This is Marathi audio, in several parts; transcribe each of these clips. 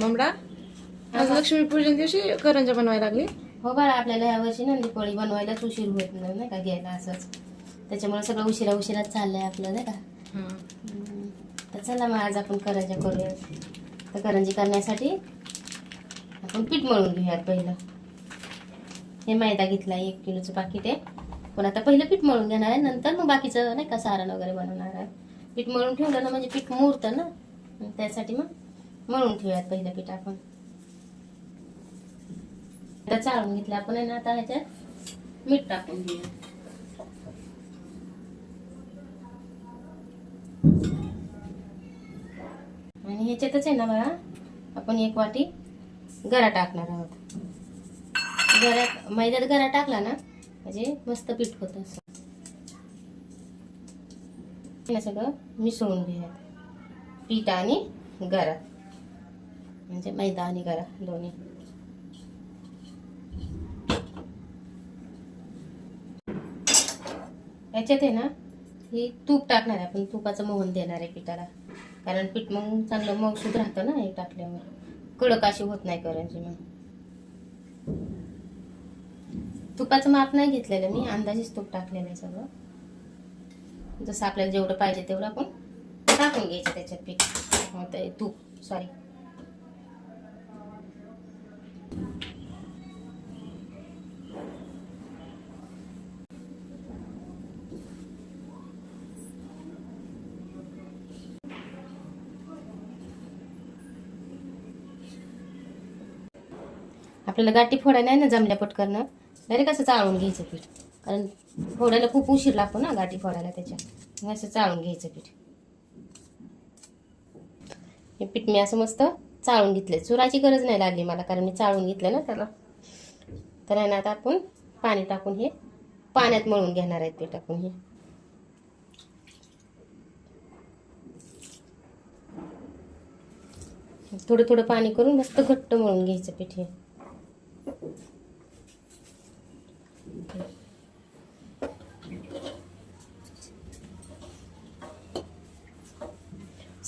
ममडा आज लक्ष्मीपूजन दिवशी करंजा बनवायला लागली? हो बाळा आपल्याला या वर्षी नंदी पोळी बनवायलाच उशीर होत नाही नाही का घ्यायला असंच. त्याच्यामुळे सगळं उशिरा उशिराच चाललंय आपलं नाही का. हम्म. तर चला मग आज आपण करंजा करूया. तर करंजी करण्यासाठी आपण पीठ मळून घेऊयात पहिलं. हे मैदा घेतला एक किलोचं पाकिट आहे. पण आता पहिलं पीठ मळून घेणार आहे नंतर मग बाकीचं नाही का सारण वगैरे बनवणार आहे. पीठ मळून ठेवलं ना म्हणजे पीठ मुरतं ना मग त्यासाठी मग म्हणून ठेवूयात पहिलं पीठ आपण. आता चाळून घेतलं आपण आहे ना आता ह्याच्यात मीठ टाकून घेऊया. आणि ह्याच्यातच आहे ना बघा आपण एक वाटी गरा टाकणार आहोत. गरा मैद्यात गरा टाकला ना म्हणजे मस्त पीठ होतं असं. हे सगळं मिसळून घेऊया पीठ आणि गरा. म्हणजे मैदा आणि करा दोन्ही. याच्यात आहे ना ही तूप टाकणार आहे आपण तुपाचं मोहन देणार आहे पिठाला. कारण पीठ मग चांगलं मऊसूद राहतं ना हे टाकल्यामुळे. कडक अशी होत नाही करंजी मग तुपाचं माप नाही घेतलेलं मी अंदाजेच तूप टाकलेलं आहे सगळं. जसं आपल्याला जेवढं पाहिजे तेवढं आपण टाकून घ्यायचं त्याच्यात पीठ. ते तूप सॉरी आपल्याला गाठी फोडा नाही ना जमल्या पटकरणं डायरेक्ट असं चाळून घ्यायचं पीठ. कारण फोडायला खूप उशीर लागतो ना गाठी फोडायला त्याच्या. असं चाळून घ्यायचं पीठ. हे पीठ मी असं मस्त चाळून घेतलं चुराची गरज नाही लागली मला कारण मी चाळून घेतलं ना त्याला. तर आहे ना आता आपण पाणी टाकून हे पाण्यात मळून घेणार आहेत ते टाकून हे. थोडं थोडं पाणी करून मस्त घट्ट मळून घ्यायचं पीठ हे असं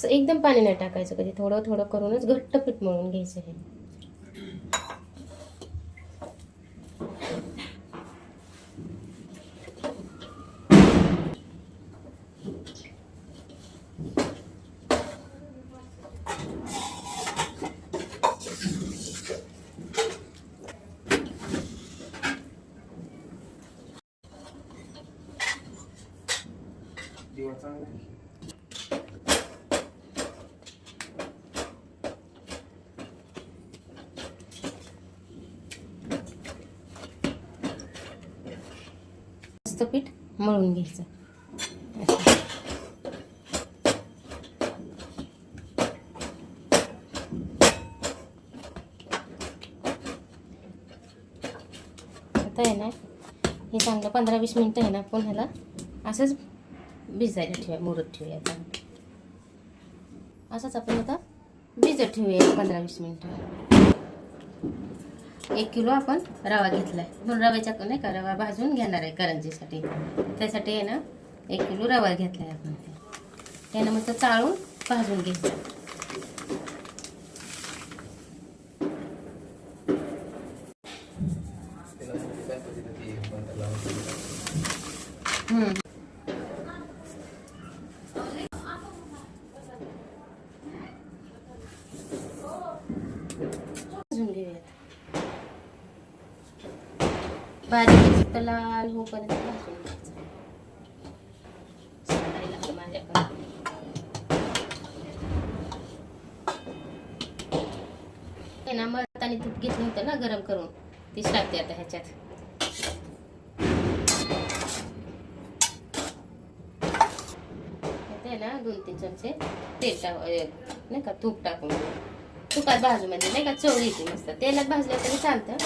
एकदम पाणी नाही टाकायचं कधी थोडं थोडं करूनच घट्ट पीठ मळून घ्यायचं हे मस्त पीठ मळून घ्यायचं. आता आहे ना हे चांगलं पंधरा वीस मिनटं आहे ना आपण ह्याला असंच भिजायला ठेवूया मुरत ठेवूया असंच आपण आता भिजत ठेवूया पंधरा वीस मिनटं. एक किलो आपण रवा घेतलाय. म्हणून रव्याच्या नाही का रवा भाजून घेणार आहे करंजीसाठी. त्यासाठी आहे ना एक किलो रवा घेतलाय आपण. त्यानं मस्त चाळून भाजून घ्यायचं. Thank you घेऊयात हो, भाजी मस्त लाल होईपर्यंत भाजून घ्यायचं लागतं माझ्याकडे. हे ना मरतानी तूप घेतलं होतं ना गरम करून. ती टाकते आता ह्याच्यात. ते ना दोन तीन चमचे. तेल टाक नाही का तूप टाकून. तुपात भाजू म्हणजे नाही का चव येते मस्त तेलात भाजलं तरी चालतं.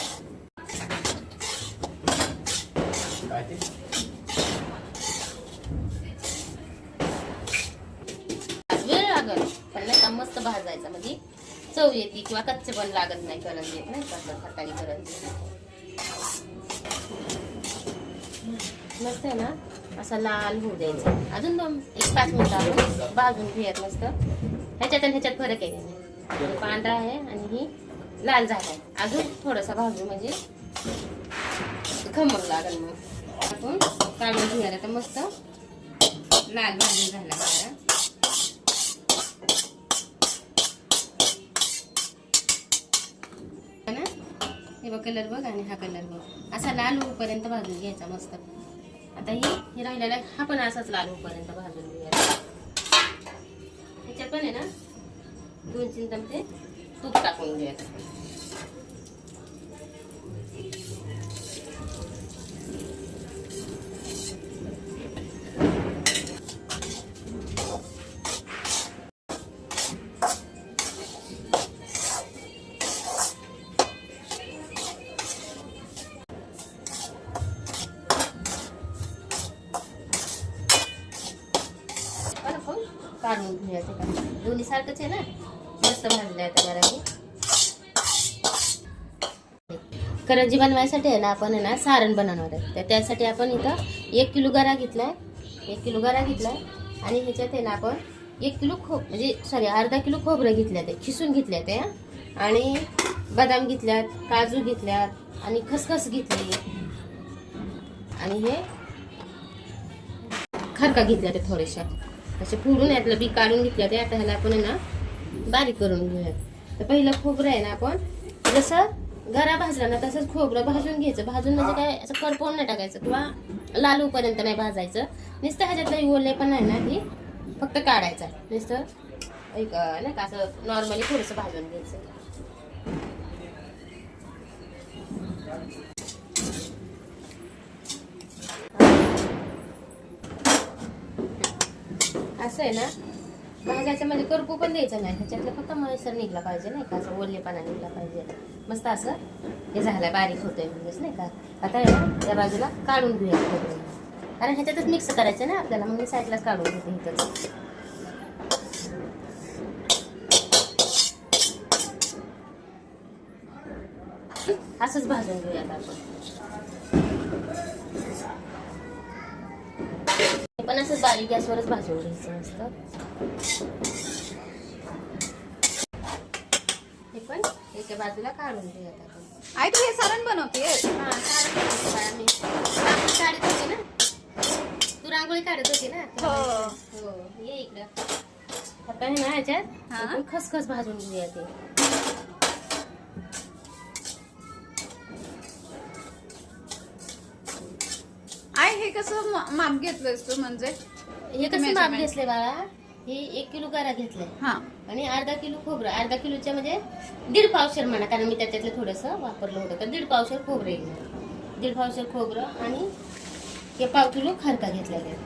वेळ लागत पण नाही का मस्त भाजायचा म्हणजे चव येते किंवा कच्चे पण लागत नाही करंजी. येत नाही का हाताने करंजी. मस्त आहे ना? असा लाल होऊ द्यायचा. अजून दोन एक पाच मिनिटं आपण भाजून घेऊयात मस्त. ह्याच्यात आणि ह्याच्यात फरक आहे. पांढरा आहे आणि ही लाल झाला आहे. अजून थोडासा भाजू म्हणजे खमंग लागेल मग. आपण काढून घेऊया तर मस्त लाल भाजून झाला बघा. हो हे बघ कलर बघ आणि हा कलर बघ. असा लाल होईपर्यंत भाजून घ्यायचा मस्त. आता ही हे राहिलेला हा पण असाच लाल होईपर्यंत भाजून घ्यायचा ह्याच्यात पण आहे ना दोन तीन चमचे तूप टाकून घ्यायचं मस्त येणार आहे करंजी बनवायसाठी आहे ना आपण आहे ना सारण बनवणार आहे. तर त्यासाठी आपण इथं एक किलो गारा घेतलाय. एक किलो गारा घेतलाय. आणि ह्याच्यात आहे ना आपण एक किलो खोब म्हणजे सॉरी अर्धा किलो खोबरं घेतल्या ते खिसून घेतल्या ते आणि बदाम घेतल्यात काजू घेतल्यात आणि खसखस घेतली. आणि हे खरका घेतल्या ते थोड्याशा असे फोडून यातलं बी काढून घेतल्या ते आता ह्याला आपण आहे ना बारीक करून घेऊया तर पहिलं खोबरं आहे ना आपण जसं गरा भाजला ना तसंच खोबरं भाजून घ्यायचं. भाजून म्हणजे काय असं करपवून नाही टाकायचं किंवा लालूपर्यंत नाही भाजायचं. नुसतं ह्याच्यात काही ओले पण आहे ना की फक्त काढायचा नुसतं एक नाही का असं नॉर्मली थोडंसं भाजून घ्यायचं. असं आहे ना भाजायचं म्हणजे करपू पण द्यायचं नाही. ह्याच्यातलं फक्त मळसर निघला पाहिजे नाही का? असं ओल्लेपणा निघला पाहिजे. मस्त असं हे झालं बारीक होतंय म्हणजेच नाही का? आता आहे त्या बाजूला काढून घेऊया कारण ह्याच्यातच मिक्स करायचं ना आपल्याला. मग मी साईडलाच काढून घेते इथंच असंच भाजून घेऊयात आपण. पण असंच बारीक गॅसवरच भाजून घ्यायचं असतं हे पण एका बाजूला काढून घेऊयात आपण आई तू हे सारण बनवते हा सारं करायचं बाळा मी रांगोळी काढत होती ना तू रांगोळी काढत होती ना हो. हो ये इकडं आता हे ना ह्याच्यात खसखस भाजून घेऊया ते हे कसं मा- माप घेतलंयस तू म्हणजे? हे कसं माप Measurement. घेतलंय बाळा? हे एक किलो गरा घेतलाय. हा. आणि अर्धा किलो खोबरं. अर्धा किलोच्या म्हणजे दीड पावशेर म्हणा कारण मी त्याच्यातलं थोडंसं वापरलं होतं. तर दीड पावशेर खोबरं येईल दीड पावशेर खोबरं आणि हे पाव किलो खरका घेतलेला आहे.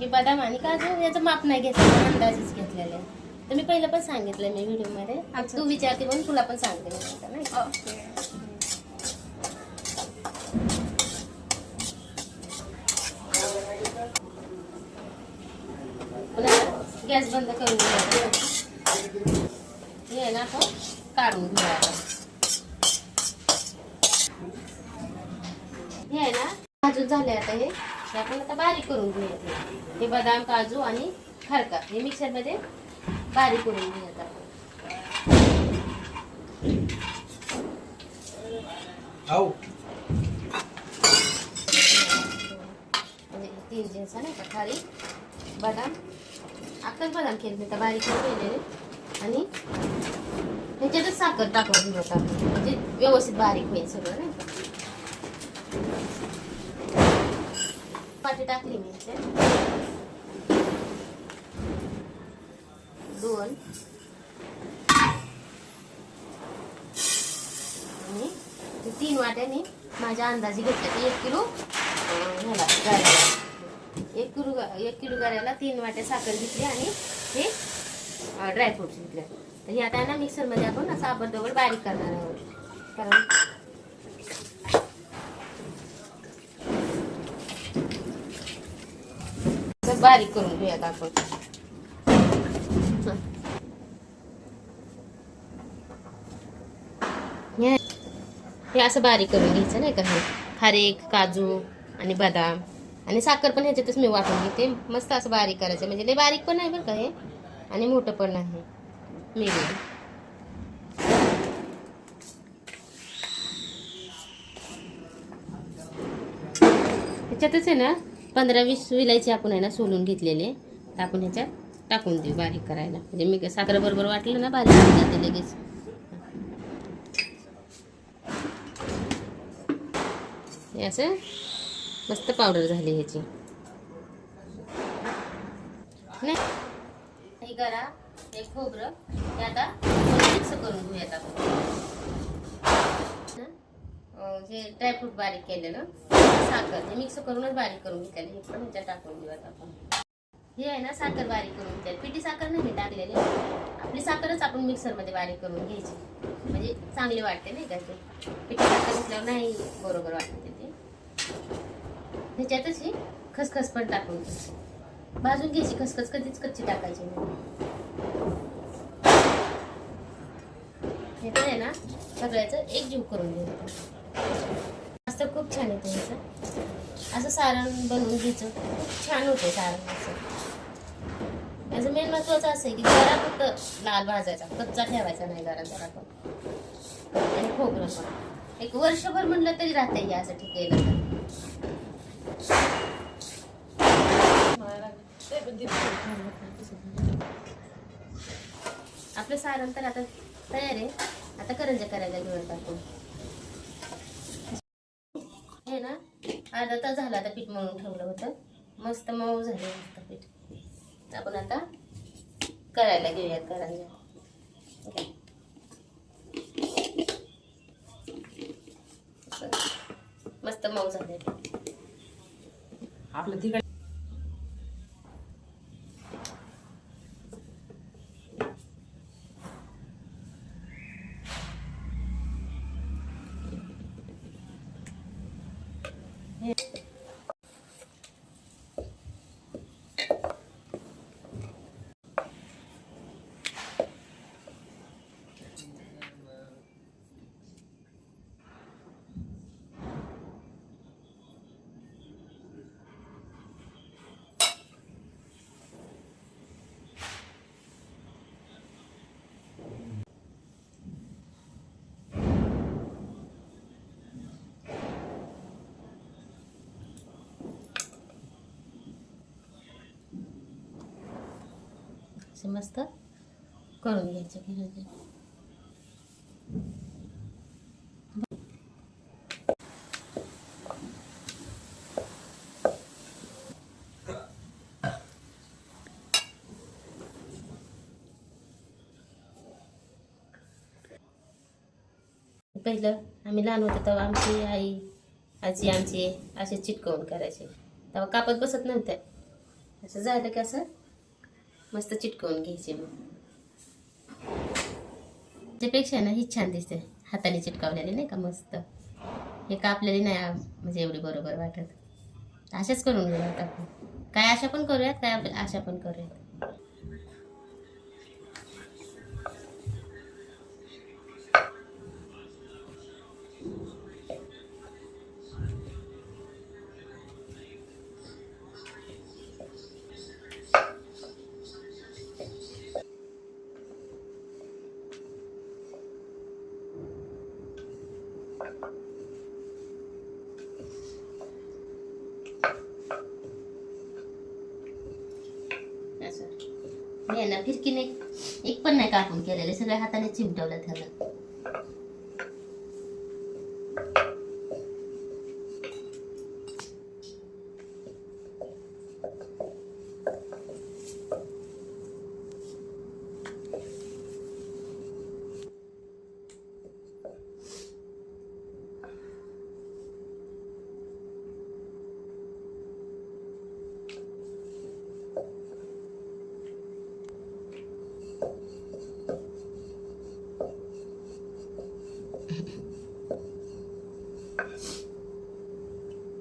हे बदाम आणि काजू याचं माप नाही घेतलेलं अंदाजच घेतलेलं आहे. तर मी पहिलं पण सांगितलं मी व्हिडिओमध्ये. अच्छा. तू विचारते म्हणून तुला पण सांगते मी नंतर, नाही का? ओके. गॅस बंद करून घ्यायचा. हे ना आपण काढून. हे ना भाजून झाले आता हे. आपण आता बारीक करून घेऊया ते. हे बदाम काजू आणि खरका हे मिक्सरमध्ये बारीक करून घेऊयात आपण. तीन जिन्स नाही का खारी बदाम. अक्कच बदाम केले तर बारीक केलेले आणि ह्याच्यातच साखर टाकून घेऊ आपण. म्हणजे व्यवस्थित बारीक होईल सगळं नाही पाठी टाकली मी इथे. दोन. आणि तीन वाट्याने माझ्या अंदाजे घेतल्या ते एक किलो अं, ह्याला एक किलो एक किलो गाऱ्याला तीन वाट्या साखर घेतली आणि हे ड्रायफ्रुट्स घेतले. तर हे आता ना मिक्सरमध्ये आपण असं बारीक करणार आहोत. कारण असं बारीक करून घेऊयात आपण. हे हे असं बारीक करून घ्यायचं नाही का हे? खारीक काजू आणि बदाम. आणि साखर पण ह्याच्यातच मी वाटून घेते. मस्त असं बारीक करायचं. म्हणजे लय बारीक पण नाही बरं का हे. आणि मोठं पण नाही. मीडियम. ह्याच्यातच आहे ना पंधरा वीस विलायची आपण आहे ना सोलून घेतलेले तर आपण ह्याच्यात टाकून देऊ बारीक करायला. म्हणजे मी साखर बरोबर वाटलं ना बारीक जाते लगेच. हे असं. मस्त पावडर झाली ह्याची. नाही. हे करा हे खोबरं हे आता मिक्स करून घेऊयात आपण. हे? ड्रायफ्रूट बारीक केलेलं. साखर हे मिक्स करूनच बारीक करून घेतलेलं. हे पण ह्याच्यात टाकून घेऊयात आपण. हे आहे ना साखर बारीक करून घेतली पिठी साखर नाही मी टाकलेली. आपली साखरच आपण मिक्सरमध्ये बारीक करून घ्यायची. म्हणजे चांगली वाटते नाही का? ते पिठी साखर घेतल्यावर नाही बरोबर वाटते ह्याच्यातच ही खसखस पण टाकून भाजून घ्यायची खसखस कधीच कच्ची टाकायची हे तर आहे ना सगळ्याचं एक जीव करून घ्यायचं मस्त खूप छान येतं ह्याचं असं सारण बनवून घ्यायचं. खूप छान होतं सारण असं. याचं मेन महत्वाचं असं आहे की जरा फक्त लाल भाजायचा कच्चा ठेवायचा नाही जरा जरा पण. आणि खोबरं पण. एक वर्षभर म्हणलं तरी राहते यासाठी असं ठीक आपलं सारण तर आता तयार आहे. आता करंजा करायला घेऊयात आपण. हे ना अर्धा तास झाला आता पीठ मळून ठेवलं होतं. मस्त मऊ झाले मस्त पीठ. आपण आता करायला घेऊयात करंजा मस्त मऊ झाले आपलं तिकडे असे मस्त करून घ्यायचं पहिलं आम्ही लहान होतो तेव्हा आमची आई आजी आमची असे चिटकवून करायचे. तेव्हा कापत बसत नव्हत्या असं झालं की असं मस्त चिटकवून घ्यायचे मग. त्यापेक्षा ना ही छान दिसते. हाताने चिटकावलेली नाही का मस्त? हे कापलेली नाही म्हणजे एवढी बरोबर वाटत? अशाच करून घेऊयात आपण. काय अशा पण करूयात काय आशा पण करूयात. असं फिरकीने एक पण नाही कापून केलेले सगळ्या हाताने चिमटवलं त्याला.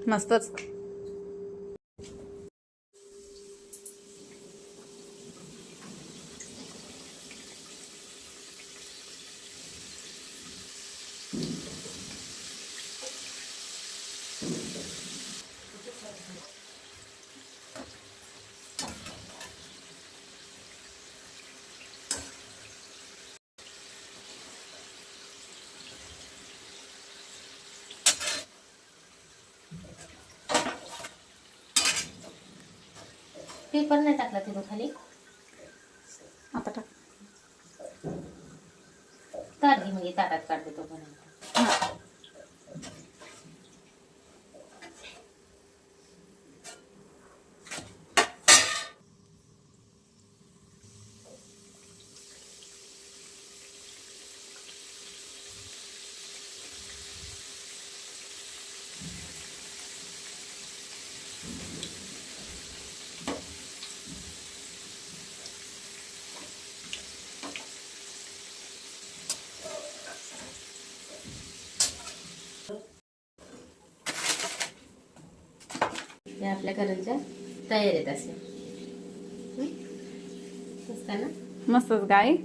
मस्तच. पेपर नाही टाकला तिथं खाली. आता टाक. ताट घे म्हणजे ताटात काढते तो पण आपल्या करंजा तयार आहेत असे ना? मस्तच गाय